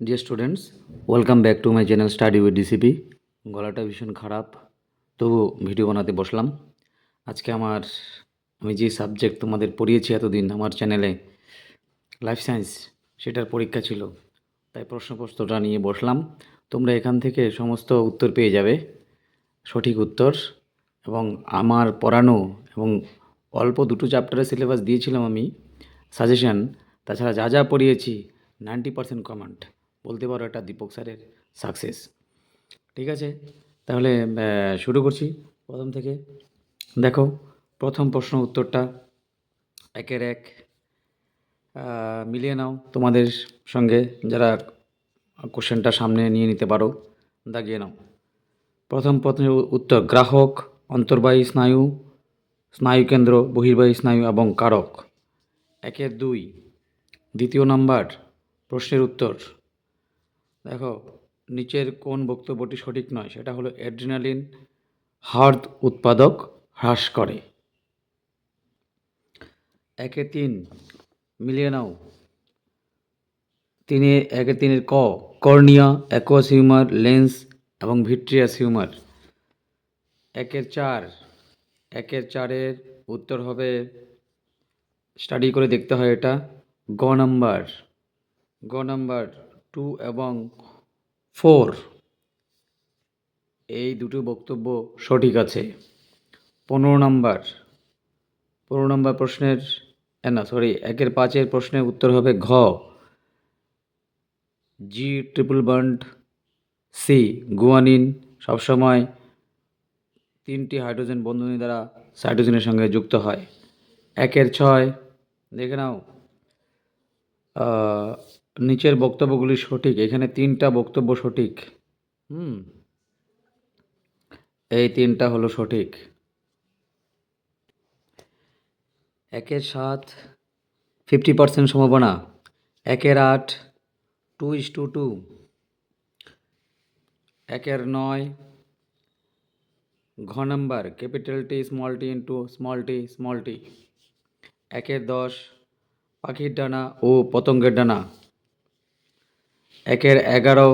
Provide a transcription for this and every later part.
Dear students welcome back to my channel study with DCP গলাটা ভীষণ খারাপ, তবু ভিডিও বানাতে বসলাম। আজকে আমার, আমি যে সাবজেক্ট তোমাদের পড়িয়েছি এতদিন, আমার চ্যানেলে লাইফ সায়েন্স সেটার পরীক্ষা ছিল। তাই প্রশ্নপত্রটা নিয়ে বসলাম। তোমরা এখান থেকে সমস্ত উত্তর পেয়ে যাবে, সঠিক উত্তর। এবং আমার পড়ানো এবং অল্প দুটো চ্যাপ্টারের সিলেবাস দিয়েছিলাম আমি সাজেশন তাছাড়া যা যা পড়িয়েছি নাইনটি পার্সেন্ট কমান্ড বলতে পারো এটা দীপক স্যারের সাকসেস ঠিক আছে? তাহলে শুরু করছি প্রথম থেকে। দেখো, প্রথম প্রশ্ন উত্তরটা একের এক। মিলিয়ে নাও তোমাদের সঙ্গে, যারা কোশ্চেনটা সামনে নিয়ে নিতে পারো, দাগিয়ে নাও। প্রথম প্রশ্নের উত্তর, গ্রাহক, অন্তর্বাহী স্নায়ু স্নায়ুকেন্দ্র বহির্বাহী স্নায়ু এবং কারক। একের দুই। দ্বিতীয় নাম্বার প্রশ্নের উত্তর। দেখো, নিচের কোন বক্তব্যটি সঠিক নয়, সেটা হলো অ্যাড্রিনালিন হার্ট উৎপাদক হ্রাস করে। একে তিন, মিলিয়ে নাও। তিনি, একে তিনের ক, কর্নিয়া অ্যাকোয়াস হিউমার, লেন্স এবং ভিট্রিয়াস হিউমার। একের চার, একের চারের উত্তর হবে স্টাডি করে দেখতে হয় এটা, গ নাম্বার। গ নাম্বার টু এবং ফোর। এই দুটো বক্তব্য সঠিক আছে। পনেরো নাম্বার। পনেরো নাম্বার প্রশ্নের না সরি একের পাঁচের প্রশ্নের উত্তর হবে ঘ। G triple bond C guanine সবসময় তিনটি হাইড্রোজেন বন্ধনী দ্বারা সাইড্রোজেনের সঙ্গে যুক্ত হয়। একের ছয়, দেখে নাও। নিচের বক্তব্যগুলি সঠিক, এখানে তিনটা বক্তব্য সঠিক। হুম। এই তিনটা হলো সঠিক। একের সাত ফিফটি পার্সেন্ট সম্ভাবনা। একের আট টু ইস টু টু একের নয়, ঘ number capital T small T into small T small T একের দশ, পাখির ডানা ও পতঙ্গের ডানা। একের এগারো।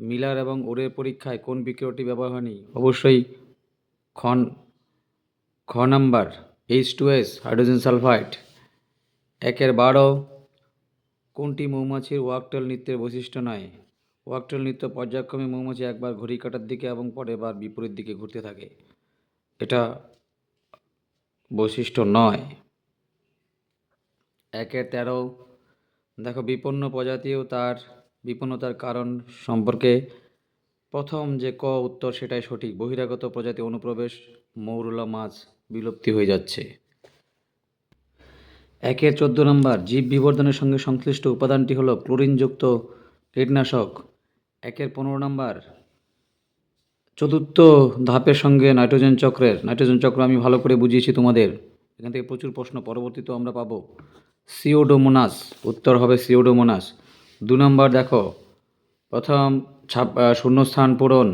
মিলার এবং ওরের পরীক্ষায় কোন বিক্রিয়টি ব্যবহার হয়নি? অবশ্যই খন খ number H two S hydrogen sulphide. একের বারো, কোনটি মৌমাছির ওয়াকটেল নৃত্যের বৈশিষ্ট্য নয়? ওয়াকটেল নৃত্য পর্যায়ক্রমে মৌমাছি একবার ঘড়ি কাটার দিকে এবং পরের বার বিপরীত দিকে ঘুরতে থাকে। এটা বৈশিষ্ট্য নয়। একের তেরো, দেখো বিপন্ন প্রজাতিও তার বিপন্নতার কারণ সম্পর্কে প্রথম যে ক উত্তর সেটাই সঠিক। বহিরাগত প্রজাতি অনুপ্রবেশ, মৌরলা মাছ বিলুপ্তি হয়ে যাচ্ছে। একের চোদ্দ নম্বর, জীব বিবর্ধনের সঙ্গে সংশ্লিষ্ট উপাদানটি হলো ক্লোরিনযুক্ত কীটনাশক। একের পনেরো নম্বর, চতুর্থ ধাপের সঙ্গে নাইট্রোজেন চক্রের। নাইট্রোজেন চক্র আমি ভালো করে বুঝিয়েছি তোমাদের। এখান থেকে প্রচুর প্রশ্ন পরবর্তীতেও আমরা পাবো। সিওডোমোনাস, উত্তর হবে সিওডোমোনাস। দু নম্বর দেখো। প্রথম ছাপ শূন্যস্থান পূরণ।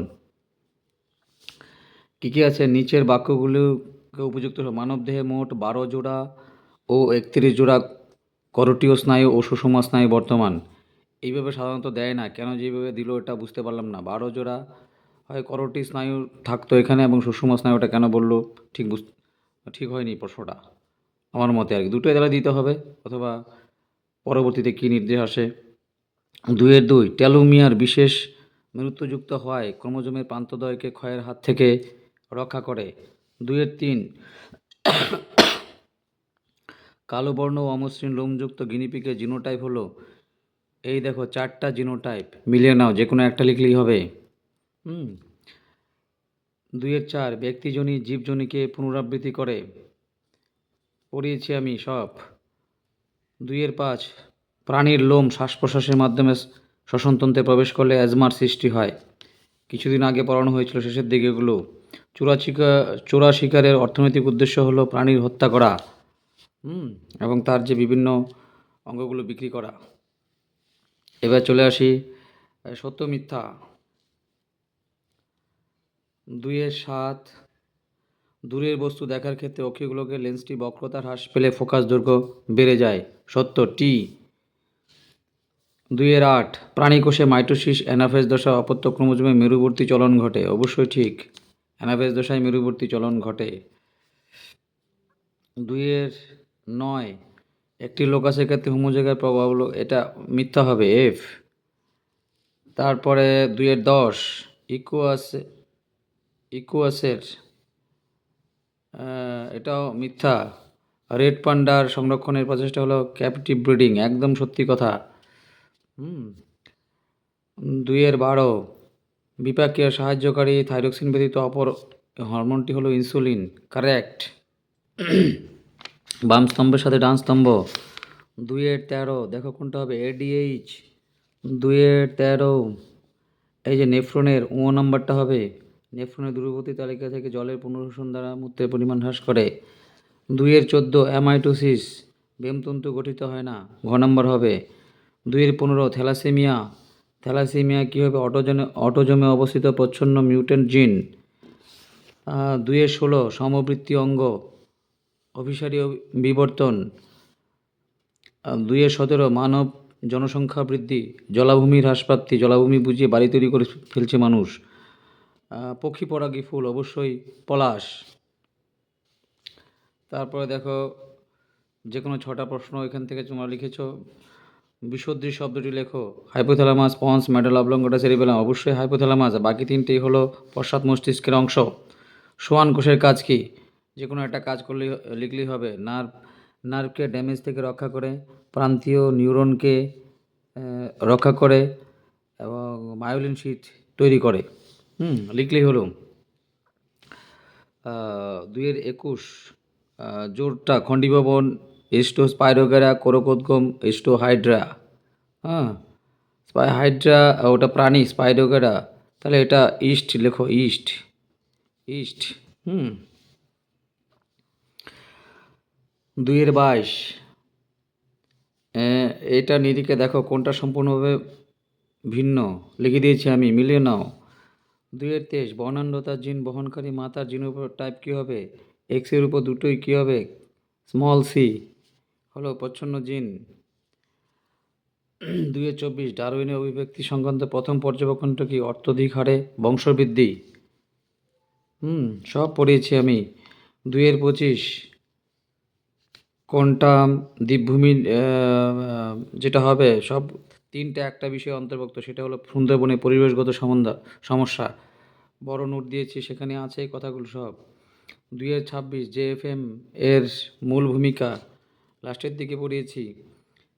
কী কী আছে? নিচের বাক্যগুলোকে উপযুক্ত মানবদেহে মোট বারো জোড়া ও একত্রিশ জোড়া করটীয় স্নায়ু ও সুষমা স্নায়ু বর্তমান। এইভাবে সাধারণত দেয় না। কেন যেভাবে দিল এটা বুঝতে পারলাম না। বারো জোড়া হয় করটি স্নায়ু থাকতো এখানে এবং সুষমা স্নায়ুটা কেন বলল ঠিক বুঝ, ঠিক হয়নি প্রশ্নটা। আমার মতে আর কি। দুটোই তাহলে দিতে হবে অথবা পরবর্তীতে কী নির্দেশ আসে? দুইয়ের দুই টেলোমিয়ার বিশেষ গুরুত্বযুক্ত হওয়ায় ক্রোমোজোমের প্রান্তদ্বয়কে ক্ষয়ের হাত থেকে রক্ষা করে। দুইয়ের তিন, কালো বর্ণ ও অমসৃণ লোমযুক্ত গিনিপিকের জিনোটাইপ হলো। এই দেখো, চারটা জিনোটাইপ। মিলিয়ে নাও যে কোনো একটা লিখলেই হবে। হুম। দুইয়ের চার, ব্যক্তিজনী জীবজনীকে পুনরাবৃত্তি করে। পড়িয়েছি আমি সব। দুইয়ের পাঁচ প্রাণীর লোম শ্বাস প্রশ্বাসের মাধ্যমে শ্বসনতন্ত্রে প্রবেশ করলে অ্যাজমার সৃষ্টি হয়। কিছুদিন আগে পড়ানো হয়েছিল শেষের দিকে এগুলো। চোরা শিকার চোরা শিকারের অর্থনৈতিক উদ্দেশ্য হলো প্রাণীর হত্যা করা, হুম, এবং তার যে বিভিন্ন অঙ্গগুলো বিক্রি করা। এবার চলে আসি সত্য মিথ্যা। দুইয়ের সাত দূরের বস্তু দেখার ক্ষেত্রে অক্ষিগুলোকে লেন্সটি বক্রতার হ্রাস পেলে ফোকাস দৈর্ঘ্য বেড়ে যায়। সত্য, টি। দুইয়ের আট, প্রাণীকোষে মাইটোসিস, অ্যানাফেজ দশা, অপত্য ক্রোমোজোমে মেরুবর্তী চলন ঘটে। অবশ্যই ঠিক। অ্যানাফেজ দশায় মেরুবর্তী চলন ঘটে। দুইয়ের নয়, একটি লোকাসের ক্ষেত্রে হোমোজাইগার প্রভাব হলো, এটা মিথ্যা হবে, এফ। তারপরে দুইয়ের দশ, ইকুয়াস, ইকুয়াসের এটাও মিথ্যা। রেড পান্ডার সংরক্ষণের প্রচেষ্টা হলো ক্যাপটিভ ব্রিডিং একদম সত্যি কথা। হুম। দুইয়ের বারো। বিপাকীয় সাহায্যকারী থাইরক্সিন ব্যতীত অপর হরমোনটি হলো ইনসুলিন। কারেক্ট। বাম স্তম্ভের সাথে ডান স্তম্ভ। দুইয়ের তেরো। দেখো কোনটা হবে। এডিএইচ দুইয়ের তেরো। এই যে নেফ্রনের ও নাম্বারটা হবে। নেফ্রনের দূরবর্তী তালিকা থেকে জলের পুনর্শোষণ দ্বারা মূত্রের পরিমাণ হ্রাস করে। দুইয়ের চোদ্দ। অ্যামাইটোসিস। বেমতন্তু গঠিত হয় না। ঘ নম্বর হবে। দুইয়ের পনেরো থ্যালাসেমিয়া। থ্যালাসেমিয়া কী হবে অটোজনে, অটোজমে অবস্থিত প্রচ্ছন্ন মিউটেন্ট জিন? দুইয়ের ষোলো সমবৃত্তি অঙ্গ, অভিসারী বিবর্তন। দুইয়ের সতেরো মানব জনসংখ্যা বৃদ্ধি, জলাভূমির হ্রাসপ্রাপ্তি, জলাভূমি বুঝিয়ে বাড়ি তৈরি করে ফেলছে মানুষ। পক্ষী পরাগী ফুল, অবশ্যই পলাশ। তারপরে দেখো যে কোনো ছটা প্রশ্ন এখান থেকে তোমরা লিখেছো। বিশুদ্ধি শব্দটি লেখো। Hypothalamus pons medulla oblongata cerebellum অবশ্যই হাইপোথ্যালামাস বাকি তিনটেই হলো পশ্চাৎ মস্তিষ্কের অংশ। সোয়ান কোষের কাজ কি? যে কোনো একটা কাজ করলেই লিখলেই হবে। নার্ভ নার্ভকে ড্যামেজ থেকে রক্ষা করে প্রান্তীয় নিউরনকে রক্ষা করে এবং মায়োলিন শীট তৈরি করে। হুম লিখলেই হলো। আহ, দুইয়ের একুশ জোরটা খণ্ডিভবন এস্টো স্পাইরোগেরা কোরোকোদগম এস্টো হাইড্রা হ্যাঁ স্পাই হাইড্রা ওটা প্রাণী স্পাইরোগেরা তাহলে এটা ইস্ট, লেখো ইস্ট ইস্ট, হুম। দুইয়ের বাইশ। এটা নিরিখে দেখো কোনটা সম্পূর্ণভাবে ভিন্ন। লিখে দিয়েছি আমি, মিলিয়ে নাও। দুইয়ের তেইশ বর্ণাঢ্যতার জিন বহনকারী মাতার জিনের উপর টাইপ কী হবে? এক্সের উপর দুটোই কী হবে? স্মল সি হলো প্রচ্ছন্ন জিন। দুইয়ের চব্বিশ ডারউইনের অভিব্যক্তি সংক্রান্ত প্রথম পর্যবেক্ষণটা কি অর্থোধিক হারে বংশবৃদ্ধি। হুম, সব পড়িয়েছি আমি। দুইয়ের পঁচিশ কোনটাম দ্বীপভূমি যেটা হবে, সব তিনটে একটা বিষয় অন্তর্ভুক্ত, সেটা হলো সুন্দরবনে পরিবেশগত সমস্যা। বড় নোট দিয়েছি, সেখানে আছে এই কথাগুলো সব। দুইয়ের ছাব্বিশ জেএফএম এর মূল ভূমিকা। লাস্টের দিকে পড়িয়েছি।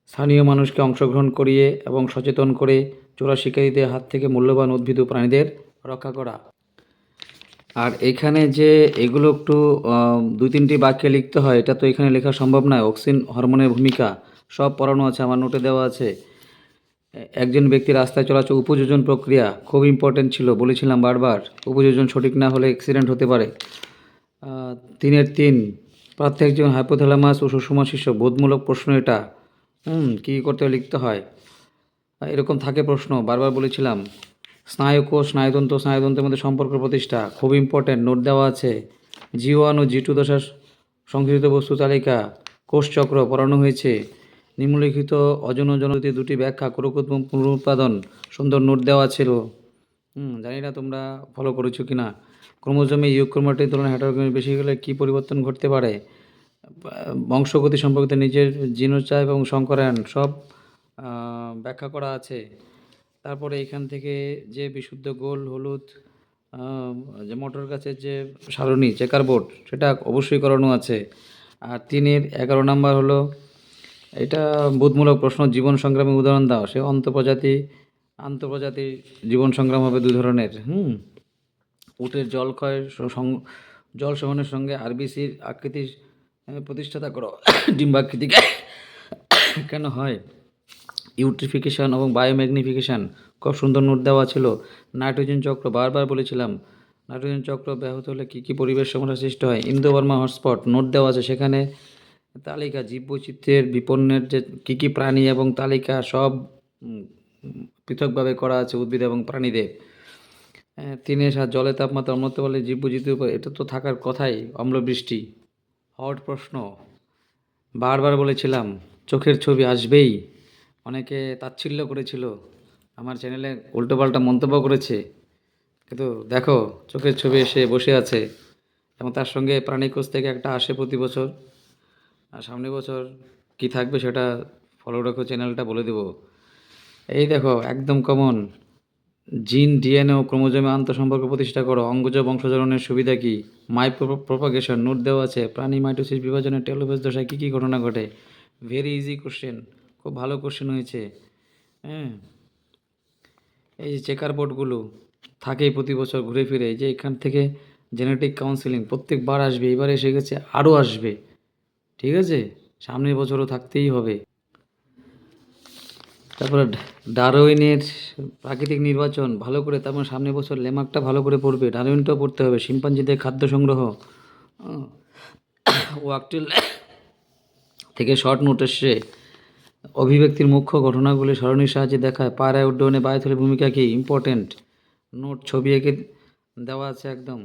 স্থানীয় মানুষকে অংশগ্রহণ করিয়ে এবং সচেতন করে চোরা শিকারীদের হাত থেকে মূল্যবান উদ্ভিদ প্রাণীদের রক্ষা করা। আর এখানে যে এগুলো একটু দুই তিনটি বাক্যে লিখতে হয়, এটা তো এখানে লেখা সম্ভব নয়। অক্সিন হরমোনের ভূমিকা সব পড়ানো আছে, আমার নোটে দেওয়া আছে। একজন ব্যক্তি রাস্তায় চলাচল, উপযোজন প্রক্রিয়া খুব ইম্পর্টেন্ট ছিল, বলেছিলাম বারবার, উপযোজন সঠিক না হলে অ্যাক্সিডেন্ট হতে পারে। তিনের তিন প্রার্থী একজন হাইপোথ্যালামাস ও সুষমা শিষ্য বোধমূলক প্রশ্ন এটা। হুম, কী করতে লিখতে হয়? এরকম থাকে প্রশ্ন, বারবার বলেছিলাম। স্নায়ুকোষ, স্নায়ুতন্ত্র, স্নায়ুতন্ত্রের মধ্যে সম্পর্ক প্রতিষ্ঠা, খুব ইম্পর্ট্যান্ট নোট দেওয়া আছে। জি ওয়ান ও জি টু দশার সংগৃহীত বস্তু তালিকা কোষচক্র পড়ানো হয়েছে। নিম্নলিখিত অজন জনতি দুটি ব্যাখ্যা ক্রোকোদ্ম পুনরুৎপাদন সুন্দর নোট দেওয়া ছিল। হুম, জানি না তোমরা ফলো করেছ কি না ক্রোমোজোমে ইউক্রোমাটির তুলনায় হেটারোক্রোমি বেশি হলে কী পরিবর্তন ঘটতে পারে? বংশগতি সম্পর্কিত নিজের জিনোচাইপ এবং সংকরায়ন সব ব্যাখ্যা করা আছে। তারপরে এখান থেকে যে বিশুদ্ধ গোল, হলুদ যে মোটর গাছের যে সারণী চেকার বোর্ড সেটা অবশ্যই করানো আছে। আর তিনের এগারো নাম্বার হলো, এটা বোধমূলক প্রশ্ন, জীবন সংগ্রামী উদাহরণ দাও। সে অন্তঃপ্রজাতি আন্তঃপ্রজাতি জীবন সংগ্রাম হবে দু ধরনের। হুম? উটের জল ক্ষয় জল শোষণের সঙ্গে আরবিসির আকৃতির প্রতিষ্ঠাতা করো। ডিম্বাকৃতি কেন হয়? ইউট্রিফিকেশান এবং বায়োম্যাগনিফিকেশন। খুব সুন্দর নোট দেওয়া ছিল। নাইট্রোজেন চক্র, বারবার বলেছিলাম। নাইট্রোজেন চক্র ব্যাহত হলে কী কী পরিবেশ সমস্যা সৃষ্টি হয়? ইন্দো বর্মা হটস্পট, নোট দেওয়া আছে সেখানে। তালিকা, জীববৈচিত্র্যের বিপন্নের যে, কী কী প্রাণী এবং তালিকা সব পৃথকভাবে করা আছে উদ্ভিদ এবং প্রাণীদের। তিনে সাত জলের তাপমাত্রা অম্লত্ব বলে জীববৈচিত্র্যের উপর, এটা তো থাকার কথাই, অম্লবৃষ্টি। হট প্রশ্ন, বারবার বলেছিলাম, চোখের ছবি আসবেই। অনেকে তাচ্ছিল্য করেছিল, আমার চ্যানেলে উল্টোপাল্টা মন্তব্য করেছে। কিন্তু দেখো, চোখের ছবি এসে বসে আছে, এবং তার সঙ্গে প্রাণীকোষ থেকে একটা আসে প্রতি বছর। আর সামনে বছর কি থাকবে সেটা ফলো রাখো, চ্যানেলটা বলে দেবো। এই দেখো, একদম কমন জিন ডিএনএ ও ক্রোমোজোমে আন্তঃসম্পর্ক প্রতিষ্ঠা করো। অঙ্গজ বংশজরণের সুবিধা কি? মাই প্রপাগেশন নোট দেওয়া আছে। প্রাণী মাইটোসিস বিভাজনের টেলোপেস দশায় কী কী ঘটনা ঘটে? ভেরি ইজি কোশ্চেন খুব ভালো কোশ্চেন হয়েছে। হ্যাঁ। এই যে চেকার বোর্ডগুলো থাকেই প্রতি বছর ঘুরে ফিরে। যে এখান থেকে জেনেটিক কাউন্সিলিং প্রত্যেকবার আসবে। এবারে এসে গেছে, আরও আসবে। ঠিক আছে? সামনের বছরও থাকতেই হবে। তারপরে ডারউইনের প্রাকৃতিক নির্বাচন, ভালো করে তারপর সামনের বছর লেমাকটা ভালো করে পড়বে, ডারউইনটাও পড়তে হবে, শিম্পাঞ্জিদের খাদ্য সংগ্রহ। ওয়াকটিল থেকে শর্ট নোট এসছে, অভিব্যক্তির মুখ্য ঘটনাগুলি সরণির সাহায্যে দেখায় পায়রায় উড্ডয়নে বায়ুথলের ভূমিকা কি ইম্পর্টেন্ট নোট ছবি এঁকে দেওয়া আছে একদম।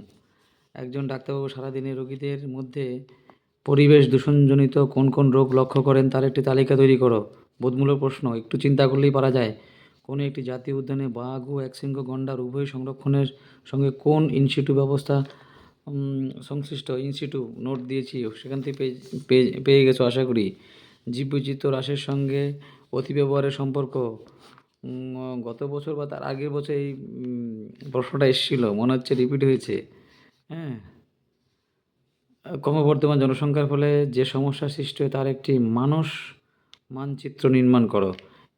একজন ডাক্তারবাবু সারাদিনে রোগীদের মধ্যে পরিবেশ দূষণজনিত কোন কোন রোগ লক্ষ্য করেন তার একটি তালিকা তৈরি করো। বোধমূলক প্রশ্ন। একটু চিন্তা করলেই পারা যায়, কোনো একটি জাতীয় উদ্যানে বাঘ ও একশৃঙ্গ গন্ডার উভয় সংরক্ষণের সঙ্গে কোন ইনস্টিটিউ ব্যবস্থা সংশ্লিষ্ট? ইনস্টিটিউ নোট দিয়েছি, সেখান থেকে পেয়ে পেয়ে পেয়ে গেছো আশা করি। জীববৈচিত্র্য হ্রাসের সঙ্গে অতি ব্যবহারের সম্পর্ক গত বছর বা তার আগের বছর এই প্রশ্নটা এসেছিল, মনে হচ্ছে রিপিট হয়েছে। হ্যাঁ। ক্রমবর্ধমান জনসংখ্যার ফলে যে সমস্যা সৃষ্টি হয় তার একটি মানুষ মানচিত্র নির্মাণ করো।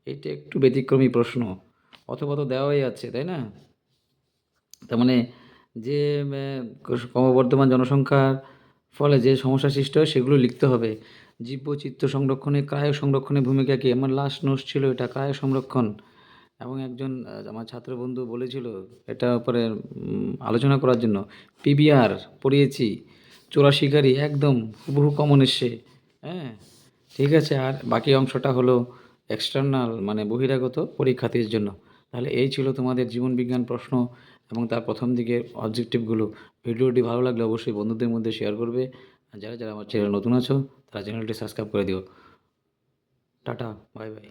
এটা একটু ব্যতিক্রমী প্রশ্ন। অথবা তো দেওয়াই আছে, তাই না? তার মানে যে ক্রমবর্ধমান জনসংখ্যার ফলে যে সমস্যা সৃষ্টি হয়, সেগুলো লিখতে হবে। জীববৈচিত্র্য সংরক্ষণে, ক্রায় সংরক্ষণের ভূমিকা কি? আমার লাস্ট নোটস ছিল, এটা ক্রায় সংরক্ষণ। এবং একজন আমার ছাত্র বন্ধু বলেছিল, এটা উপরে আলোচনা করার জন্য, পিবিআর পড়িয়েছি চোরা শিকারি একদম হুবহু কমন এসছে। হ্যাঁ? ঠিক আছে, আর বাকি অংশটা হলো এক্সটার্নাল মানে বহিরাগত পরীক্ষার্থীর জন্য। তাহলে এই ছিল তোমাদের জীবন বিজ্ঞান প্রশ্ন এবং তার প্রথম দিকের অবজেক্টিভগুলো ভিডিওটি ভালো লাগলে অবশ্যই বন্ধুদের মধ্যে শেয়ার করবে। যারা যারা আমার চ্যানেল নতুন আছো, তারা চ্যানেলটি সাবস্ক্রাইব করে দিও। Tata bye bye